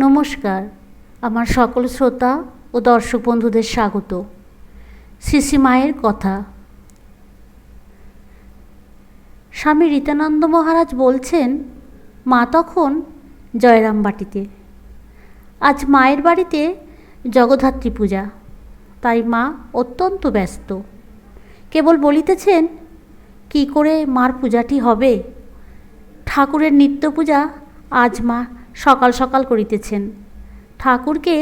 নমস্কার। আমার সকল শ্রোতা ও দর্শক বন্ধুদের স্বাগত। শ্রী মায়ের কথা। স্বামী রীতানন্দ মহারাজ বলছেন, মা তখন জয়রামবাটিতে। আজ মায়ের বাড়িতে জগদ্ধাত্রী পূজা। তাই মা অত্যন্ত ব্যস্ত। কেবল বলিতেছেন, কি করে মার পূজাটি হবে? ঠাকুরের নিত্য পূজা আজ মা সকাল সকাল করিতেছেন। ঠাকুরকে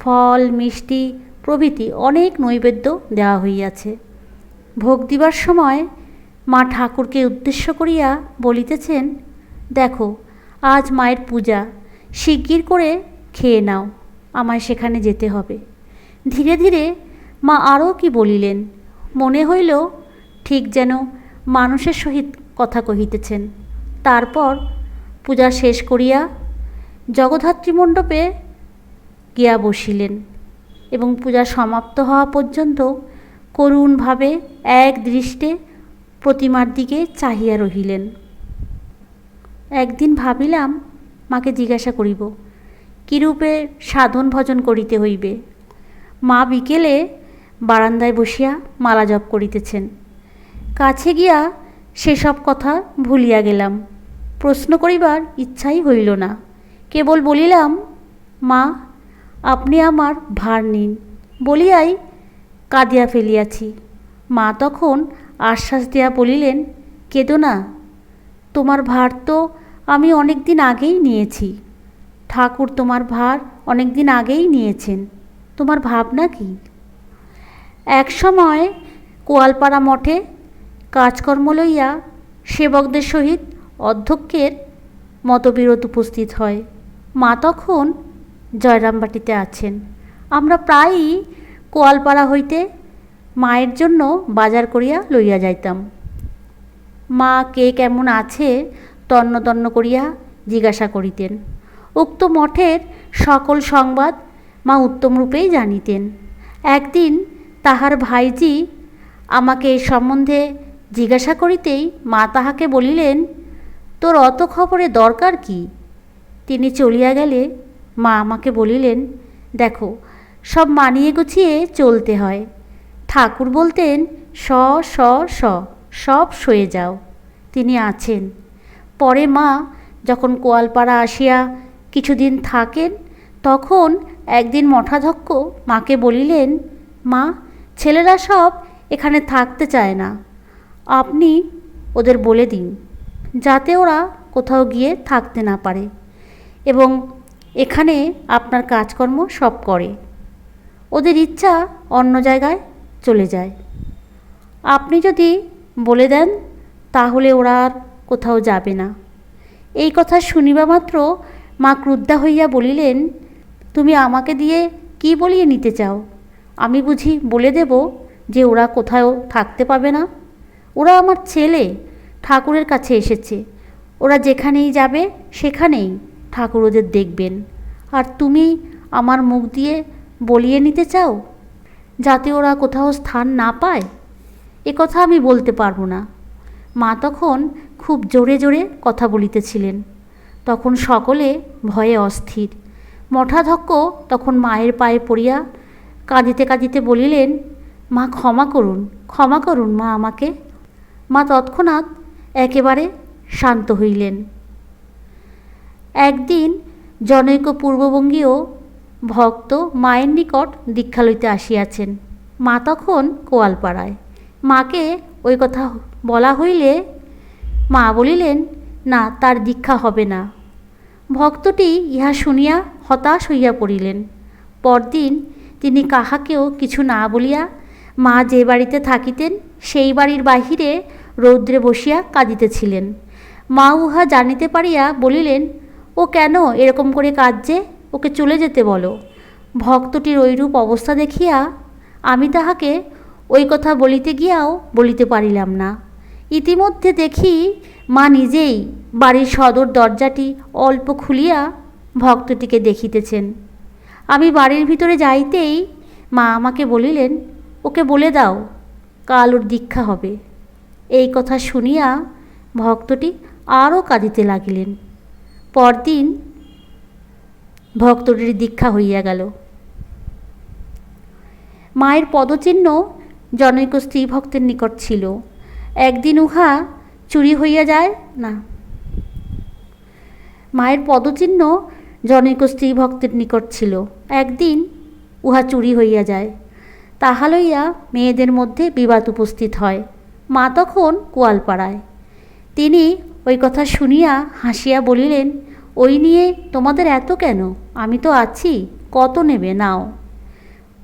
ফল, মিষ্টি, প্রভৃতি অনেক নৈবেদ্য দেওয়া হইয়াছে। ভোগ দিবার সময় মা ঠাকুরকে উদ্দেশ্য করিয়া বলিতেছেন, দেখো, আজ মায়ের পূজা, শিগগির করে খেয়ে নাও, আমায় সেখানে যেতে হবে। ধীরে ধীরে মা আরও কি বলিলেন, মনে হইল ঠিক যেন মানুষের সহিত কথা কহিতেছেন। তারপর পূজা শেষ করিয়া জগদ্ধাত্রী মণ্ডপে গিয়া বসিলেন এবং পূজা সমাপ্ত হওয়া পর্যন্ত করুণভাবে এক দৃষ্টে প্রতিমার দিকে চাহিয়া রহিলেন। একদিন ভাবিলাম, মাকে জিজ্ঞাসা করিব, কিরূপে সাধন ভজন করিতে হইবে? মা বিকেলে বারান্দায় বসিয়া মালা জপ করিতেছেন। কাছে গিয়া সেসব কথা ভুলিয়া গেলাম, প্রশ্ন করিবার ইচ্ছাই হইল না। কেবল বলিলাম, মা, আপনি আমার ভার নিন। বলিয়াই কাঁদিয়া ফেলিয়াছি। মা তখন আশ্বাস দিয়া বলিলেন, কেঁদো না, তোমার ভার তো আমি অনেক দিন আগেই নিয়েছি। ঠাকুর তোমার ভার অনেক দিন আগেই নিয়েছেন। তোমার ভাবনা কি? এক সময় কোয়ালপাড়া মঠে কাজকর্ম লইয়া সেবকদের সহিত অধ্যক্ষের মতবিরোধ উপস্থিত হয়। মা তখন জয়রামবাটিতে আছেন। আমরা প্রায়ই কোয়ালপাড়া হইতে মায়ের জন্য বাজার করিয়া লইয়া যাইতাম। মা কে কেমন আছে তন্ন তন্ন করিয়া জিজ্ঞাসা করিতেন। উক্ত মঠের সকল সংবাদ মা উত্তমরূপেই জানিতেন। একদিন তাহার ভাইজি আমাকে এই সম্বন্ধে জিজ্ঞাসা করিতেই মা তাহাকে বলিলেন, তোর অত খবরে দরকার কি? তিনি চলিয়া গেলে মা আমাকে বলিলেন, দেখো, সব মানিয়ে গুছিয়ে চলতে হয়। ঠাকুর বলতেন স স স সব সয়ে যাও। তিনি আছেন। পরে মা যখন কোয়ালপাড়া আসিয়া কিছুদিন থাকেন, তখন একদিন মঠাধ্যক্ষ মাকে বলিলেন, মা, ছেলেরা সব এখানে থাকতে চায় না। আপনি ওদের বলে দিন, যাতে ওরা কোথাও গিয়ে থাকতে না পারে। এবং এখানে আপনার কাজকর্ম সব করে। ওদের ইচ্ছা অন্য জায়গায় চলে যায়। আপনি যদি বলে দেন, তাহলে ওরা আর কোথাও যাবে না। এই কথা শুনিবা মাত্র মা ক্রুদ্ধা হইয়া বলিলেন, তুমি আমাকে দিয়ে কি বলিয়ে নিতে চাও? আমি বুঝি বলে দেব যে ওরা কোথাও থাকতে পাবে না। ওরা আমার ছেলে, ঠাকুরের কাছে এসেছে। ওরা যেখানেই যাবে, সেখানেই। ঠাকুর ওদের দেখবেন। আর তুমি আমার মুখ দিয়ে বলিয়ে নিতে চাও? যাতে ওরা কোথাও স্থান না পায়? এ কথা আমি বলতে পারব না। মা তখন খুব জোরে জোরে কথা বলিতেছিলেন। তখন সকলে ভয়ে অস্থির। মঠাধ্যক্ষ তখন মায়ের পায়ে পড়িয়া কাঁদিতে কাঁদিতে বলিলেন, মা, ক্ষমা করুন ক্ষমা করুন মা আমাকে। মা তৎক্ষণাৎ একেবারে শান্ত হইলেন। একদিন জনৈক পূর্ববঙ্গীয় ভক্ত মায়ের নিকট দীক্ষা লইতে আসিয়াছেন। মা তখন কোয়ালপাড়ায়। মাকে ওই কথা বলা হইলে মা বলিলেন, না, তার দীক্ষা হবে না। ভক্তটি ইহা শুনিয়া হতাশ হইয়া পড়িলেন। পরদিন তিনি কাহাকেও কিছু না বলিয়া মা যে বাড়িতে থাকিতেন, সেই বাড়ির বাহিরে রৌদ্রে বসিয়া কাঁদিতেছিলেন। মা উহা জানিতে পারিয়া বলিলেন ও কেন এরকম করে কাঁদছে? ওকে চলে যেতে বলো। ভক্তটির ওইরূপ অবস্থা দেখিয়া আমি তাহাকে ওই কথা বলিতে গিয়াও বলিতে পারিলাম না। ইতিমধ্যে দেখি মা নিজেই বাড়ির সদর দরজাটি অল্প খুলিয়া ভক্তটিকে দেখিতেছেন। আমি বাড়ির ভিতরে যাইতেই মা আমাকে বলিলেন, ওকে বলে দাও, কাল ওর দীক্ষা হবে। এই কথা শুনিয়া ভক্তটি আরও কাঁদিতে লাগিলেন। পরদিন ভক্তটির দীক্ষা হইয়া গেল। মায়ের পদচিহ্ন জনৈক স্ত্রী ভক্তের নিকট ছিল। একদিন উহা চুরি হইয়া যায় না। মায়ের পদচিহ্ন জনৈক স্ত্রী ভক্তের নিকট ছিল। একদিন উহা চুরি হইয়া যায়। তাহা লইয়া মেয়েদের মধ্যে বিবাদ উপস্থিত হয়। মা তখন কোয়ালপাড়ায়। তিনি ওই কথা শুনিয়া হাসিয়া বলিলেন, ওই নিয়ে তোমাদের এত কেন? আমি তো আছি, কত নেবে নাও?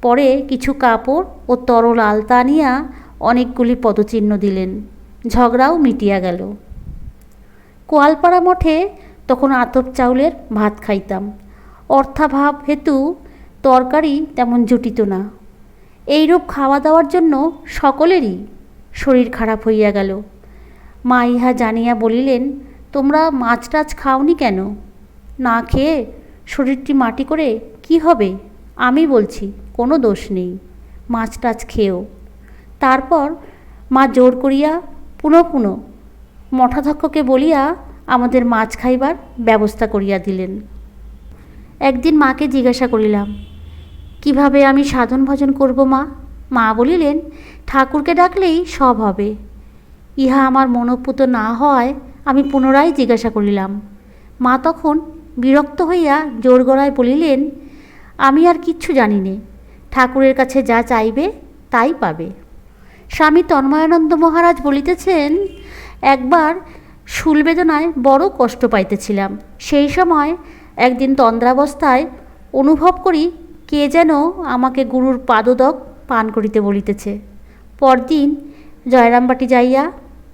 পরে কিছু কাপড় ও তরল আলতা আনিয়া অনেকগুলি পদচিহ্ন দিলেন। ঝগড়াও মিটিয়া গেল। কোয়ালপাড়া মঠে তখন আতপ চাউলের ভাত খাইতাম। অর্থাভাব হেতু তরকারি তেমন জুটিত না। এইরূপ খাওয়া দাওয়ার জন্য সকলেরই শরীর খারাপ হইয়া গেল। মা ইহা জানিয়া বলিলেন, তোমরা মাছ টাছ খাওনি কেন? না খেয়ে শরীরটি মাটি করে কি হবে? আমি বলছি, কোনো দোষ নেই মাছ টাছ খেয়েও তারপর মা জোর করিয়া পুনঃ পুনঃ মঠাধ্যক্ষকে বলিয়া আমাদের মাছ খাইবার ব্যবস্থা করিয়া দিলেন। একদিন মাকে জিজ্ঞাসা করিলাম, কীভাবে আমি সাধন ভজন করব মা? মা বলিলেন, ঠাকুরকে ডাকলেই সব হবে। ইহা আমার মনোপুত না হওয়ায় আমি পুনরায় জিজ্ঞাসা করিলাম। মা তখন বিরক্ত হইয়া জোর গলায় বলিলেন, আমি আর কিচ্ছু জানি নে, ঠাকুরের কাছে যা চাইবে তাই পাবে। স্বামী তন্ময়ানন্দ মহারাজ বলিতেছেন, একবার শুল বেদনায় বড় কষ্ট পাইতেছিলাম। সেই সময় একদিন তন্দ্রাবস্থায় অনুভব করি কে যেন আমাকে গুরুর পাদদক পান করিতে বলিতেছে। পরদিন জয়রামবাটি যাইয়া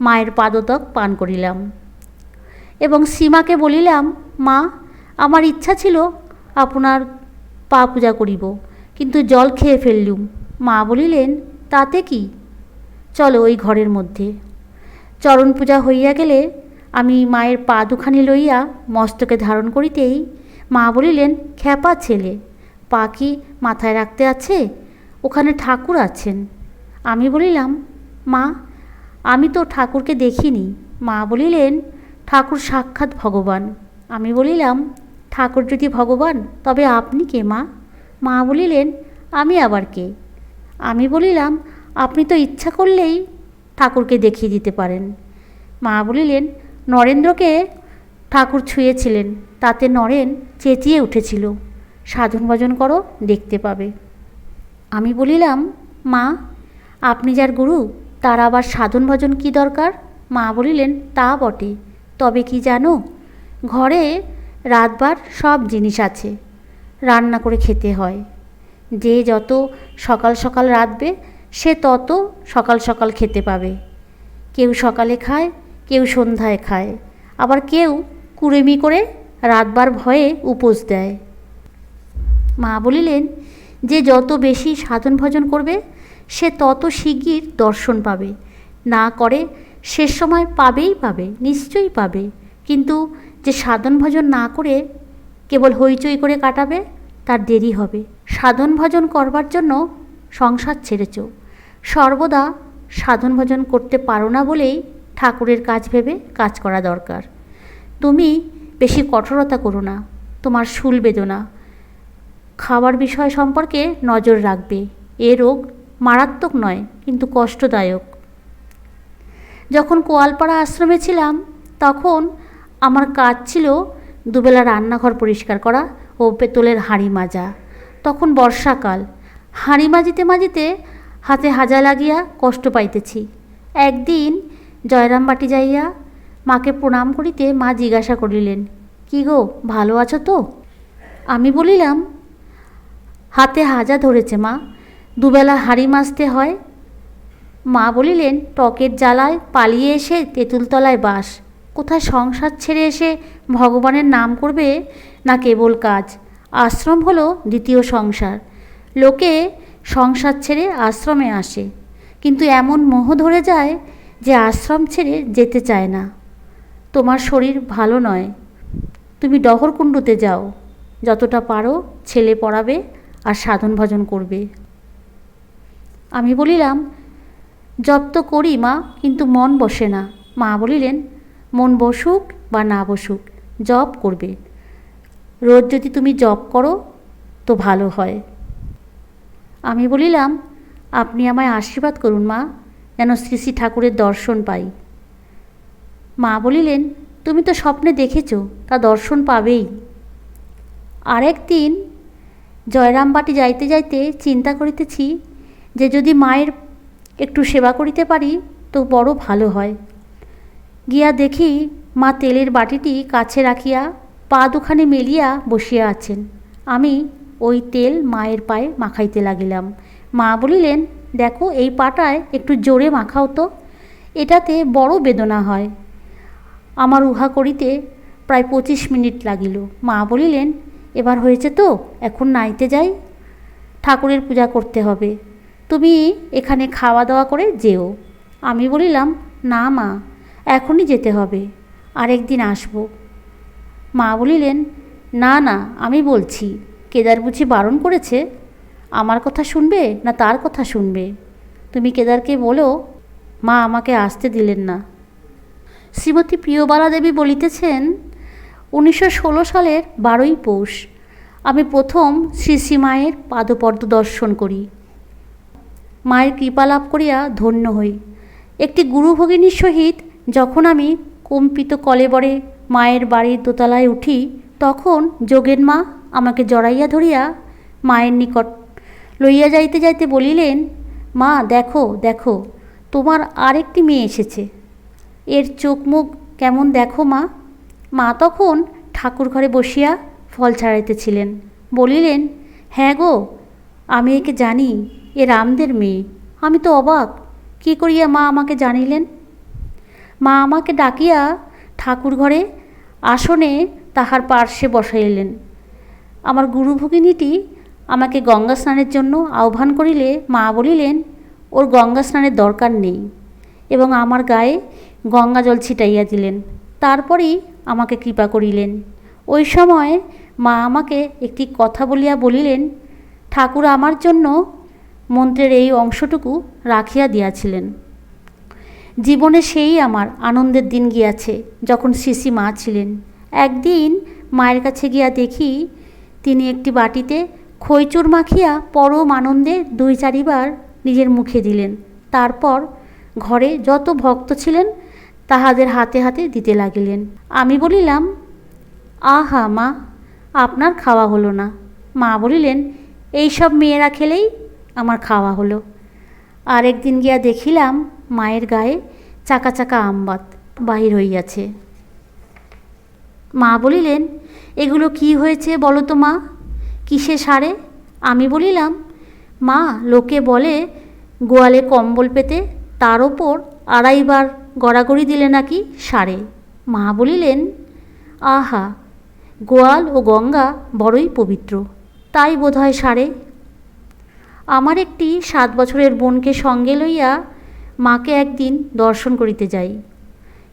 মায়ের পাদতক পান করিলাম। এবং সীমাকে বলিলাম, মা, আমার ইচ্ছা ছিল আপনার পা পূজা করিব, কিন্তু জল খেয়ে ফেললুম। মা বলিলেন, তাতে কি? চলো ওই ঘরের মধ্যে। চরণ পূজা হইয়া গেলে আমি মায়ের পা দুখানি লইয়া মস্তকে ধারণ করিতেই মা বলিলেন, খ্যাপা ছেলে, পা কি মাথায় রাখতে আছে? ওখানে ঠাকুর আছেন। আমি বলিলাম, মা আমি তো ঠাকুরকে দেখিনি। মা বলিলেন, ঠাকুর সাক্ষাৎ ভগবান। আমি বলিলাম, ঠাকুর যদি ভগবান, তবে আপনি কে মা? মা বলিলেন, আমি আবার কে? আমি বলিলাম, আপনি তো ইচ্ছা করলেই ঠাকুরকে দেখিয়ে দিতে পারেন। মা বলিলেন, নরেন্দ্রকে ঠাকুর ছুঁয়েছিলেন, তাতে নরেন চেঁচিয়ে উঠেছিল। সাধন ভজন করো, দেখতে পাবে। আমি বলিলাম, মা, আপনি যার গুরু তার আবার সাধন ভজন কি দরকার? মা বলিলেন, তা বটে। তবে কি জানো? ঘরে রাতবার সব জিনিস আছে, রান্না করে খেতে হয়। যে যত সকাল সকাল রাঁধবে, সে তত সকাল সকাল খেতে পাবে। কেউ সকালে খায়, কেউ সন্ধ্যায় খায়। আবার কেউ কুড়েমি করে রাতবার ভয়ে উপোস দেয়। মা বলিলেন, যে যত বেশি সাধন ভজন করবে সে তত শিগগির দর্শন পাবে। না করে শেষ সময় পাবেই পাবে, নিশ্চয়ই পাবে। কিন্তু যে সাধন ভজন না করে কেবল হইচই করে কাটাবে, তার দেরি হবে। সাধন ভজন করবার জন্য সংসার ছেড়েছ। সর্বদা সাধন ভজন করতে পারো না বলেই ঠাকুরের কাজ ভেবে কাজ করা দরকার। তুমি বেশি কঠোরতা করো না, তোমার শুল বেদনা। খাবার বিষয় সম্পর্কে নজর রাখবে। এ রোগ মারাত্মক নয়, কিন্তু কষ্টদায়ক। যখন কোয়ালপাড়া আশ্রমে ছিলাম, তখন আমার কাজ ছিল দুবেলা রান্নাঘর পরিষ্কার করা ও পেতলের হাঁড়ি মাজা। তখন বর্ষাকাল। হাঁড়ি মাজিতে মাজিতে হাতে হাজা লাগিয়া কষ্ট পাইতেছি। একদিন জয়রামবাটি যাইয়া মাকে প্রণাম করিতে মা জিজ্ঞাসা করিলেন, কি গো, ভালো আছো তো? আমি বলিলাম, হাতে হাজা ধরেছে মা। দুবেলা হাঁড়ি মাজতে হয়। মা বলিলেন, টকের জ্বালায় পালিয়ে এসে তেঁতুলতলায় বাস। কোথায় সংসার ছেড়ে এসে ভগবানের নাম করবে না কেবল কাজ? আশ্রম হলো দ্বিতীয় সংসার। লোকে সংসার ছেড়ে আশ্রমে আসে। কিন্তু এমন মোহ ধরে যায় যে আশ্রম ছেড়ে যেতে চায় না। তোমার শরীর ভালো নয়। তুমি ডহরকুণ্ডুতে যাও। যতটা পারো ছেলে পড়াবে আর সাধন ভজন করবে। আমি বলিলাম, জপ তো করি মা, কিন্তু মন বসে না। মা বলিলেন, মন বসুক বা না বসুক, জপ করবে। রোজ যদি তুমি জপ করো, তো ভালো হয়। আমি বলিলাম, আপনি আমায় আশীর্বাদ করুন মা, যেন শ্রী শ্রী ঠাকুরের দর্শন পাই। মা বলিলেন, তুমি তো স্বপ্নে দেখেছ, তা দর্শন পাবেই। আরেক দিন জয়রামবাটি যাইতে যাইতে চিন্তা করিতেছি যে যদি মায়ের একটু সেবা করিতে পারি, তো বড় ভালো হয়। গিয়া দেখি মা তেলের বাটিটি কাছে রাখিয়া পা দুখানে মেলিয়া বসিয়া আছেন। আমি ওই তেল মায়ের পায়ে মাখাইতে লাগিলাম। মা বলিলেন, দেখো, এই পাটায় একটু জোরে মাখাও তো। এটাতে বড় বেদনা হয়। আমার উহা করিতে প্রায় পঁচিশ মিনিট লাগিল। মা বলিলেন, এবার হয়েছে তো, এখন নাইতে যাই। ঠাকুরের পূজা করতে হবে। তুমি এখানে খাওয়া দাওয়া করে যেও। আমি বলিলাম, না মা, এখনই যেতে হবে, আরেকদিন আসব। মা বলিলেন, না না, আমি বলছি, কেদার বুঝি বারণ করেছে? আমার কথা শুনবে না তার কথা শুনবে? তুমি কেদারকে বলো, মা আমাকে আসতে দিলেন না। শ্রীমতী প্রিয়বালা দেবী বলিতেছেন, উনিশশো ষোলো সালের বারোই পৌষ, আমি প্রথম শ্রী শ্রী মায়ের পাদপদ্ম দর্শন করি। মায়ের কৃপা লাভ করিয়া ধন্য হই। একটি গুরুভগিনীর সহিত যখন আমি কম্পিত কলেবরে মায়ের বাড়ির দোতলায় উঠি, তখন যোগেন মা আমাকে জড়াইয়া ধরিয়া মায়ের নিকট লইয়া যাইতে যাইতে বলিলেন, মা, দেখো দেখো, তোমার আরেকটি মেয়ে এসেছে। এর চোখ মুখ কেমন দেখো মা? মা তখন ঠাকুর ঘরে বসিয়া ফল ছাড়াইতেছিলেন। বলিলেন হ্যাঁ গো, আমি একে জানি এ রামদের মেয়ে। আমি তো অবাক। কী করিয়া মা আমাকে জানিলেন? মা আমাকে ডাকিয়া ঠাকুর ঘরে আসনে তাহার পার্শ্বে বসাইলেন। আমার গুরুভগিনীটি আমাকে গঙ্গা স্নানের জন্য আহ্বান করিলে মা বলিলেন, ওর গঙ্গা স্নানের দরকার নেই। এবং আমার গায়ে গঙ্গা জল ছিটাইয়া দিলেন। তারপরেই আমাকে কৃপা করিলেন। ওই সময় মা আমাকে একটি কথা বলিয়া বলিলেন, ঠাকুর আমার জন্য মন্ত্রের এই অংশটুকু রাখিয়া দিয়াছিলেন। জীবনে সেই আমার আনন্দের দিন গিয়াছে, যখন শিশি মা ছিলেন। একদিন মায়ের কাছে গিয়া দেখি, তিনি একটি বাটিতে খইচুর মাখিয়া পরম আনন্দে দুই চারিবার নিজের মুখে দিলেন। তারপর ঘরে যত ভক্ত ছিলেন, তাহাদের হাতে হাতে দিতে লাগিলেন। আমি বলিলাম, আহা মা, আপনার খাওয়া হলো না। মা বলিলেন এই সব মেয়েরা খেলেই আমার খাওয়া হলো। আর একদিন গিয়া দেখিলাম মায়ের গায়ে চাকা চাকা আমবাত বাহির হইয়াছে। মা বলিলেন, এগুলো কি হয়েছে বলো তো মা? কিসে সারে? আমি বলিলাম, মা, লোকে বলে গোয়ালে কম্বল পেতে তার ওপর আড়াইবার গড়াগড়ি দিলে নাকি সারে। মা বলিলেন, আহা, গোয়াল ও গঙ্গা বড়ই পবিত্র, তাই বোধহয় সারে। আমার একটি সাত বছরের বোনকে সঙ্গে লইয়া মাকে একদিন দর্শন করিতে যাই।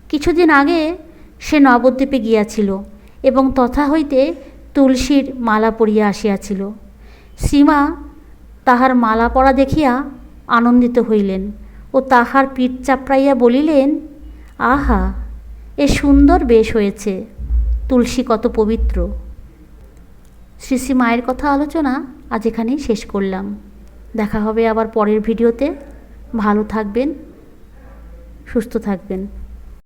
কিছুদিন আগে সে নবদ্বীপে গিয়াছিল এবং তথা হইতে তুলসীর মালা পরিয়া আসিয়াছিল। সীমা তাহার মালা পরা দেখিয়া আনন্দিত হইলেন ও তাহার পিঠ চাপড়াইয়া বলিলেন, আহা, এ সুন্দর বেশ হয়েছে, তুলসী কত পবিত্র। শ্রী শ্রী মায়ের কথা আলোচনা আজ এখানেই শেষ করলাম। দেখা হবে আবার পরের ভিডিওতে। ভালো থাকবেন সুস্থ থাকবেন।